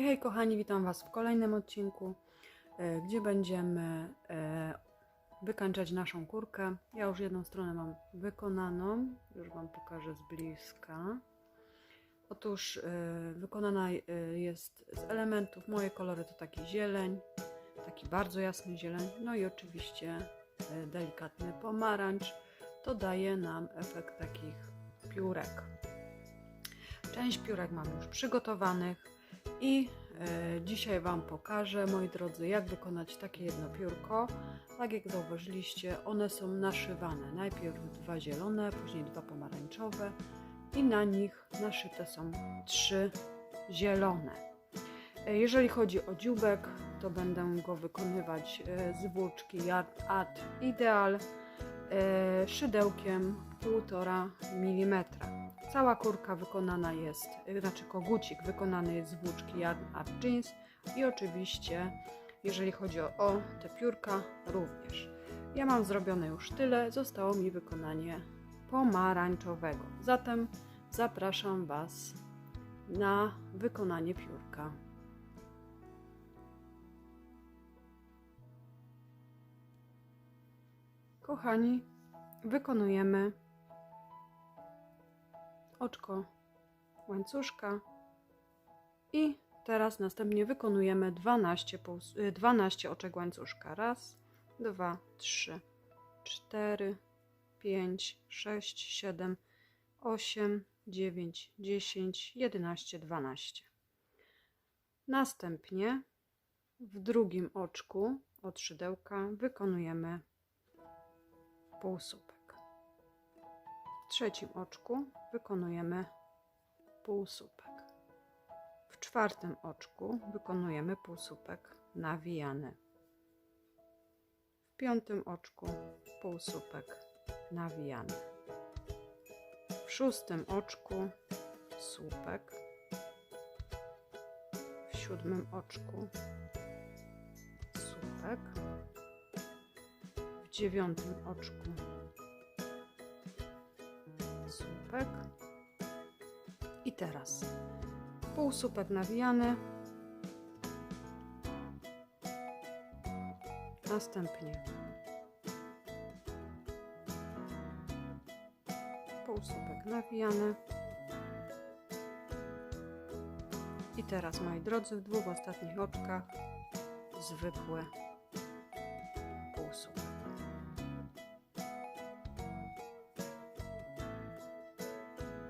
Hej, hej kochani, witam Was w kolejnym odcinku, e, gdzie będziemy e, wykańczać naszą kurkę. Ja już jedną stronę mam wykonaną, już Wam pokażę z bliska. Otóż e, wykonana jest z elementów, moje kolory to taki zieleń, taki bardzo jasny zieleń, no i oczywiście delikatny pomarańcz. To daje nam efekt takich piórek. Część piórek mam już przygotowanych i e, dzisiaj Wam pokażę, moi drodzy, jak wykonać takie jedno piórko. Tak jak zauważyliście, one są naszywane. Najpierw dwa zielone, później dwa pomarańczowe i na nich naszyte są trzy zielone. E, jeżeli chodzi o dzióbek, to będę go wykonywać e, z włóczki Yard Art Ideal e, szydełkiem 1,5 mm. Cała kurka wykonana jest, y, znaczy kogucik wykonany jest z włóczki Art Jeans i oczywiście, jeżeli chodzi o, o te piórka, również. Ja mam zrobione już tyle, zostało mi wykonanie pomarańczowego. Zatem zapraszam Was na wykonanie piórka. Kochani, wykonujemy oczko łańcuszka i teraz następnie wykonujemy 12, puls- y, 12 oczek łańcuszka. Raz, dwa, trzy, cztery, pięć, sześć, siedem, osiem, dziewięć, dziesięć, jedenaście, dwanaście. Następnie w drugim oczku od szydełka wykonujemy półsłupek. Trzecim oczku wykonujemy półsłupek. W czwartym oczku wykonujemy półsłupek nawijany. W piątym oczku półsłupek nawijany. W szóstym oczku słupek. W siódmym oczku słupek. W dziewiątym oczku teraz półsłupek nawijany. Następnie półsłupek nawijany. I teraz, moi drodzy, w dwóch ostatnich oczkach zwykły półsłupek.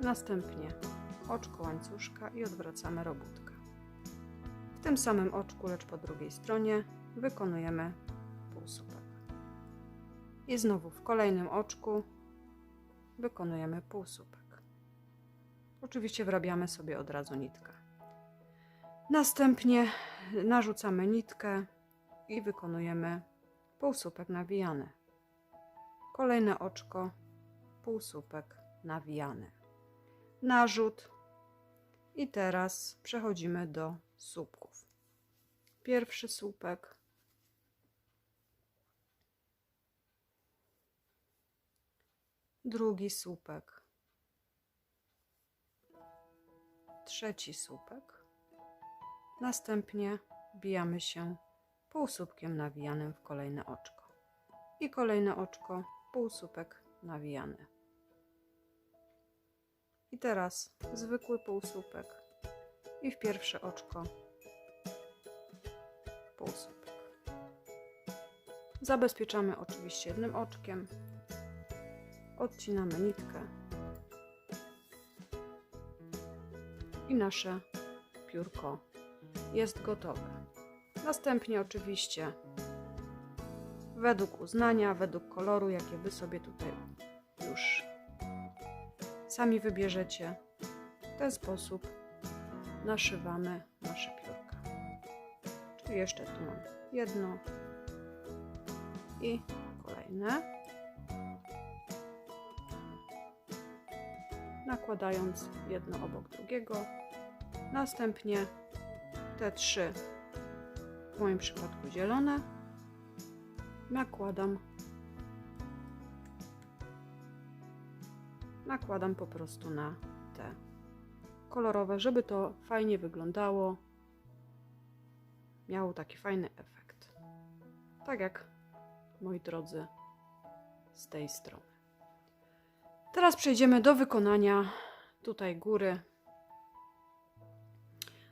Następnie oczko łańcuszka i odwracamy robótkę. W tym samym oczku, lecz po drugiej stronie, wykonujemy półsłupek. I znowu w kolejnym oczku wykonujemy półsłupek. Oczywiście wrabiamy sobie od razu nitkę. Następnie narzucamy nitkę i wykonujemy półsłupek nawijany. Kolejne oczko, półsłupek nawijany narzut. I teraz przechodzimy do słupków. Pierwszy słupek. Drugi słupek. Trzeci słupek. Następnie bijamy się półsłupkiem nawijanym w kolejne oczko. I kolejne oczko, półsłupek nawijany. I teraz zwykły półsłupek i w pierwsze oczko półsłupek. Zabezpieczamy oczywiście jednym oczkiem. Odcinamy nitkę. I nasze piórko jest gotowe. Następnie oczywiście według uznania, według koloru, jakie Wy sobie tutaj sami wybierzecie. W ten sposób naszywamy nasze piórka. Czyli jeszcze tu mam jedno i kolejne. Nakładając jedno obok drugiego. Następnie te trzy, w moim przypadku zielone, nakładam nakładam po prostu na te kolorowe, żeby to fajnie wyglądało miało taki fajny efekt. Tak jak, moi drodzy, z tej strony. Teraz przejdziemy do wykonania tutaj góry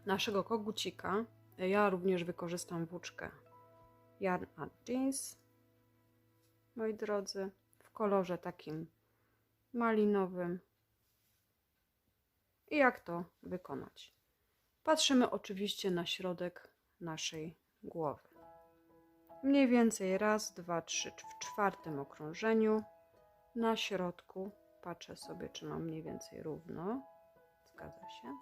naszego kogucika. Ja również wykorzystam włóczkę Yarn Art Jeans, moi drodzy, w kolorze takim malinowym. I jak to wykonać? Patrzymy oczywiście na środek naszej głowy. Mniej więcej raz, dwa, trzy w czwartym okrążeniu. Na środku patrzę sobie, czy mam mniej więcej równo. Zgadza się.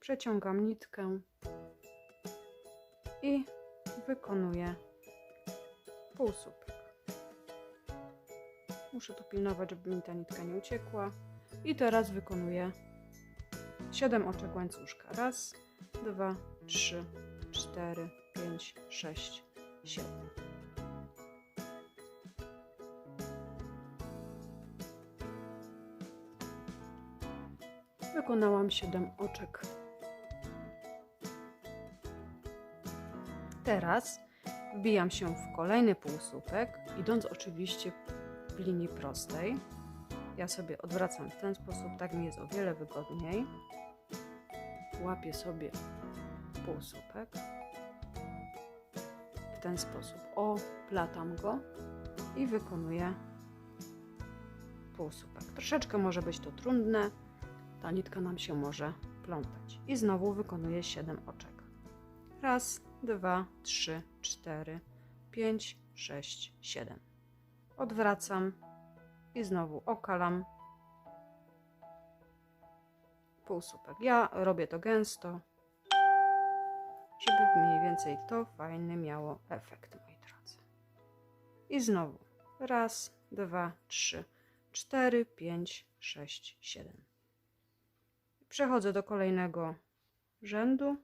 Przeciągam nitkę i wykonuję półsłupek. Muszę tu pilnować, żeby mi ta nitka nie uciekła. I teraz wykonuję 7 oczek łańcuszka. Raz, dwa, trzy, cztery, pięć, sześć, siedem. Wykonałam 7 oczek. Teraz wbijam się w kolejny półsłupek, idąc oczywiście linii prostej. Ja sobie odwracam w ten sposób, tak mi jest o wiele wygodniej. Łapię sobie półsłupek. W ten sposób oplatam go i wykonuję półsłupek. Troszeczkę może być to trudne, ta nitka nam się może plątać. I znowu wykonuję 7 oczek. Raz, dwa, trzy, cztery, pięć, sześć, siedem. Odwracam i znowu okalam półsłupek. Ja robię to gęsto, żeby mniej więcej to fajny miało efekt, moi drodzy. I znowu raz, dwa, trzy, cztery, pięć, sześć, siedem. Przechodzę do kolejnego rzędu.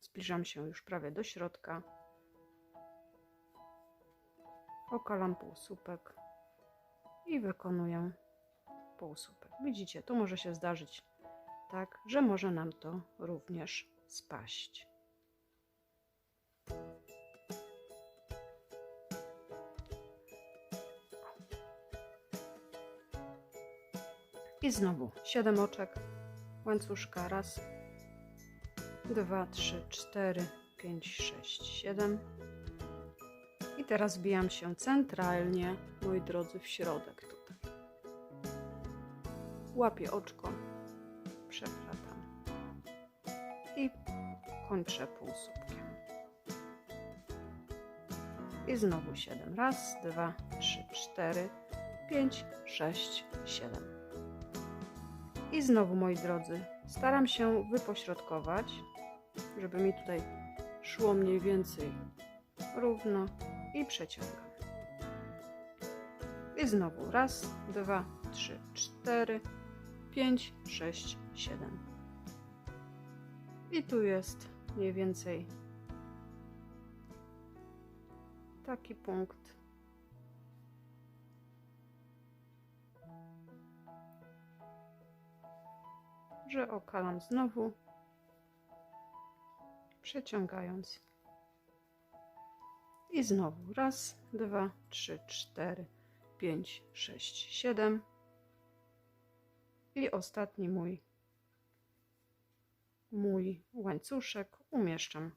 Zbliżam się już prawie do środka. Okalam półsłupek i wykonuję półsłupek. Widzicie, tu może się zdarzyć tak, że może nam to również spaść. I znowu 7 oczek łańcuszka. Raz, dwa, trzy, cztery, pięć, sześć, siedem. I teraz wbijam się centralnie, moi drodzy, w środek tutaj. Łapię oczko, przeplatam i kończę półsłupkiem. I znowu siedem. Raz, dwa, trzy, cztery, pięć, sześć, siedem. I znowu, moi drodzy, staram się wypośrodkować, żeby mi tutaj szło mniej więcej równo i przeciągam. I znowu raz, dwa, trzy, cztery, pięć, sześć, siedem. I tu jest mniej więcej taki punkt. Że okalam znowu, przeciągając. I znowu raz, dwa, trzy, cztery, pięć, sześć, siedem. I ostatni mój, mój łańcuszek umieszczam.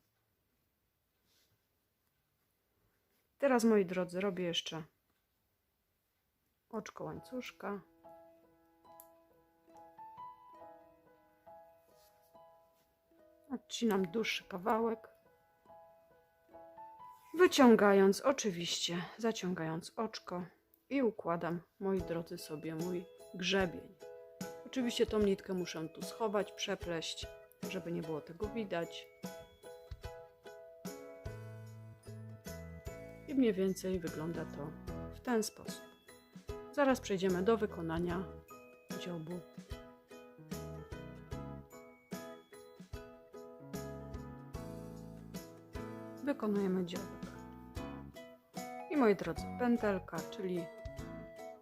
Teraz, moi drodzy, robię jeszcze oczko łańcuszka. Odcinam dłuższy kawałek. Wyciągając oczywiście, zaciągając oczko i układam, moi drodzy, sobie mój grzebień. Oczywiście tą nitkę muszę tu schować, przepleść, żeby nie było tego widać. I mniej więcej wygląda to w ten sposób. Zaraz przejdziemy do wykonania dziobu. Wykonujemy dziobek. Moi drodzy, pętelka, czyli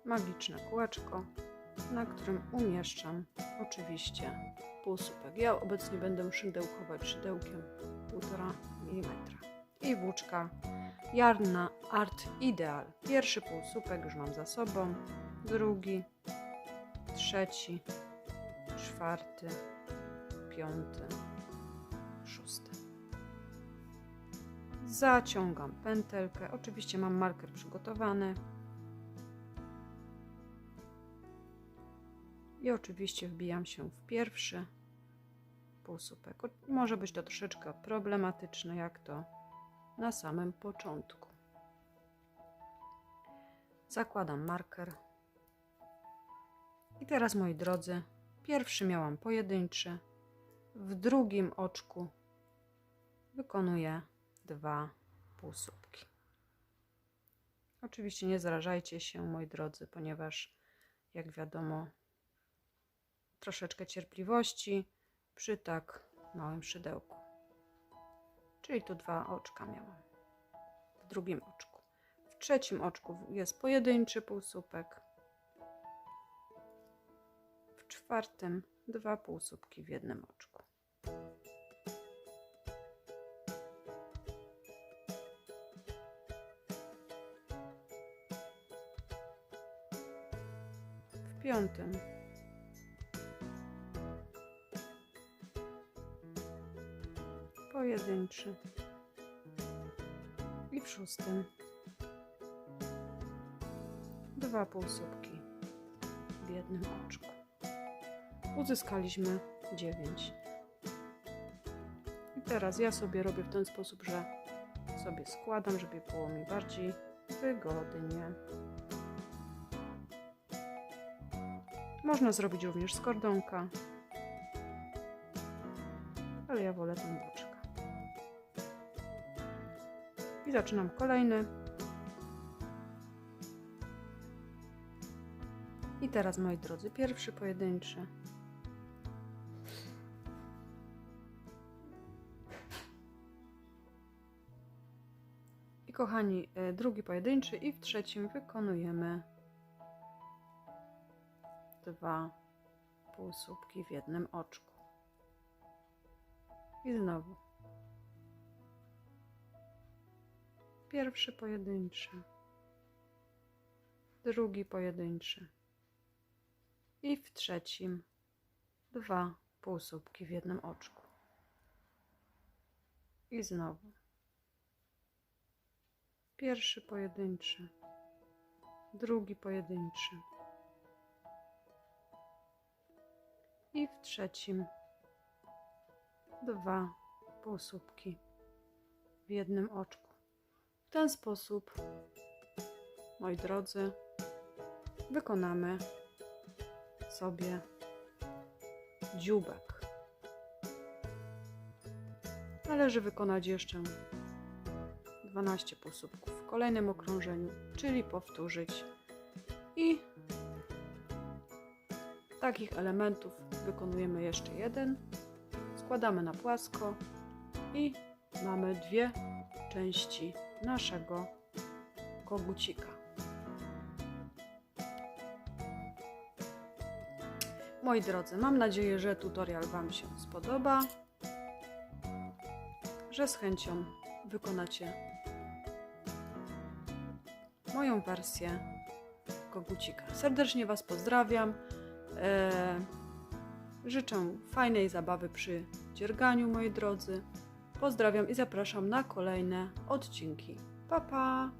magiczne kółeczko. na którym umieszczam oczywiście półsłupek. Ja obecnie będę szydełkować szydełkiem 1,5 mm. I włóczka Jarna Art Ideal. Pierwszy półsłupek już mam za sobą, drugi, trzeci, czwarty, piąty, szósty. Zaciągam pętelkę. Oczywiście mam marker przygotowany. I oczywiście wbijam się w pierwszy półsłupek. Może być to troszeczkę problematyczne, jak to na samym początku. Zakładam marker. I teraz, moi drodzy, pierwszy miałam pojedynczy, w drugim oczku wykonuję dwa półsłupki. Oczywiście nie zrażajcie się, moi drodzy, ponieważ, jak wiadomo, troszeczkę cierpliwości przy tak małym szydełku. Czyli tu dwa oczka miałam w drugim oczku. W trzecim oczku jest pojedynczy półsłupek. W czwartym dwa półsłupki w jednym oczku. Piątym pojedynczy i w szóstym dwa półsłupki w jednym oczku. Uzyskaliśmy 9. I teraz ja sobie robię w ten sposób, że sobie składam, żeby było mi bardziej wygodnie. Można zrobić również z kordonka, ale ja wolę tą włóczkę. I zaczynam kolejny. I teraz, moi drodzy, pierwszy pojedynczy. I kochani, e, drugi pojedynczy i w trzecim wykonujemy dwa półsłupki w jednym oczku. I znowu. Pierwszy pojedynczy. Drugi pojedynczy. I w trzecim dwa półsłupki w jednym oczku. I znowu. Pierwszy pojedynczy. Drugi pojedynczy. I w trzecim dwa półsłupki w jednym oczku. W ten sposób, moi drodzy, wykonamy sobie dzióbek. Należy wykonać jeszcze 12 półsłupków w kolejnym okrążeniu, czyli powtórzyć i takich elementów wykonujemy jeszcze jeden składamy na płasko i mamy dwie części naszego kogucika. Moi drodzy, mam nadzieję, że tutorial Wam się spodoba, że z chęcią wykonacie moją wersję kogucika. Serdecznie Was pozdrawiam. Eee, Życzę fajnej zabawy przy dzierganiu, moi drodzy. Pozdrawiam i zapraszam na kolejne odcinki. Pa, pa!